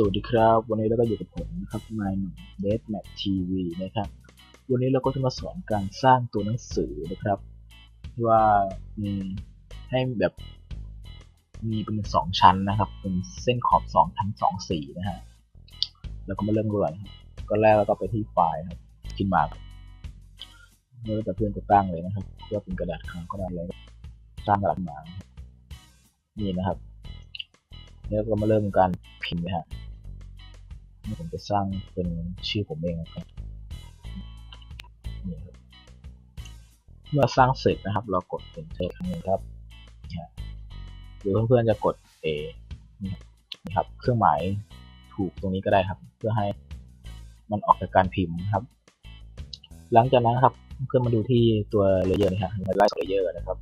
สวัสดีครับ วันนี้เราก็อยู่กับผมนะครับนายหนุ่มเดสแมททีวีนะครับ วันนี้เราก็จะมาสอนการสร้างตัวหนังสือนะครับ ว่าให้แบบมีเป็นสองชั้นนะครับ เป็นเส้นขอบสองทั้งสองสีนะฮะแล้วก็มาเริ่มกันนะครับก็แรกเราก็ไปที่ไฟล์ครับขึ้นมาเมื่อแต่เพื่อนจะตั้งเลยนะครับเพื่อเป็นกระดาษขาวก็ได้เลยสร้างกระดาษมานี่นะครับแล้วก็มาเริ่มการพิมพ์นะฮะ ผมจะสร้างเป็นชื่อผมเองนะครับเมื่อสร้างเสร็จนะครับ เรากด enter ครั้งนึงครับ หรือเพื่อนๆจะกด A นี่ครับ เครื่องหมายถูกตรงนี้ก็ได้ครับ เพื่อให้มันออกจากการพิมพ์ครับ หลังจากนั้นครับ เพื่อนมาดูที่ตัวเลเยอร์นะฮะมาไล่เลเยอร์นะครับ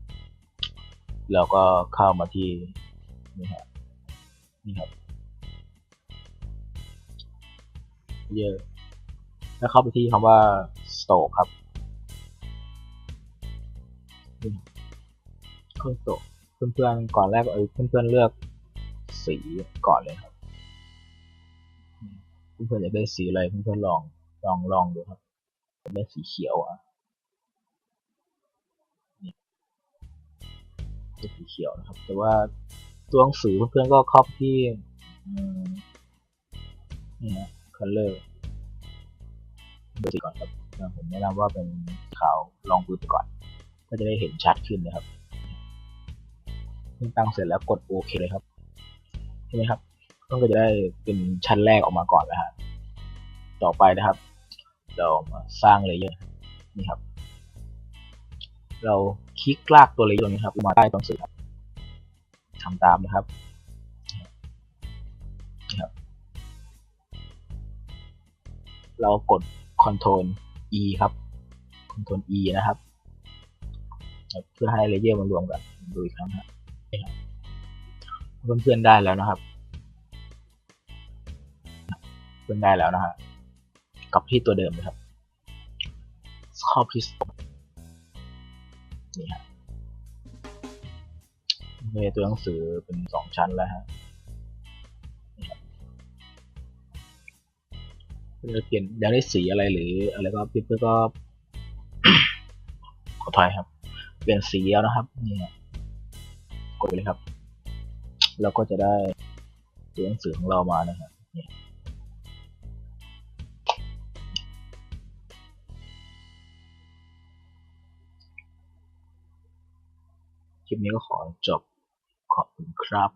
เราก็เข้ามาที่นี่ฮะนี่ครับ เยอะ แล้วเข้าไปที่คำว่า store ครับเข้า store เพื่อนๆก่อนแรกเออเพื่อนๆเลือกสีก่อนเลยครับ เพื่อนๆอยากได้สีอะไรเพื่อนๆลองลองลองดูครับได้สีเขียวอะนี่ได้สีเขียวนะครับ แต่ว่าตัวหนังสือเพื่อนๆก็เข้าไปที่นี่ฮะ color ดูสีก่อนครับผมแนะนำว่าเป็นขาวลองพื้นไปก่อน ก็จะได้เห็นชัดขึ้นนะครับเมื่อตั้งเสร็จแล้วกดโอเคเลยครับใช่ไหมครับต้องก็จะได้เป็นชั้นแรกออกมาก่อนแล้วฮะต่อไปนะครับ เรามาสร้างเลเยอร์นี่ครับ เราคลิกลากตัวเลเยอร์นี้ครับมาใต้ตัวหนังสือครับทำตามนะครับ เรากด Ctrl E ครับ Ctrl E นะครับเพื่อให้เลเยอร์มันรวมกันดูอีกครั้งครับเพื่อนๆได้แล้วนะครับ เพื่อนได้แล้วนะฮะกลับที่ตัวเดิมเลยครับข้าพิสนี่ฮะมีตัวหนังสือเป็นสองชั้นแล้วฮะ เปลี่ยนอยากได้สีอะไรหรืออะไรก็เพื่อก็ ขอถอยครับ เปลี่ยนสีแล้วนะครับนี่กดไปเลยครับ เราก็จะได้ตัวหนังสือของเรามานะครับนี่คลิปนี้ก็ขอจบขอบคุณครับ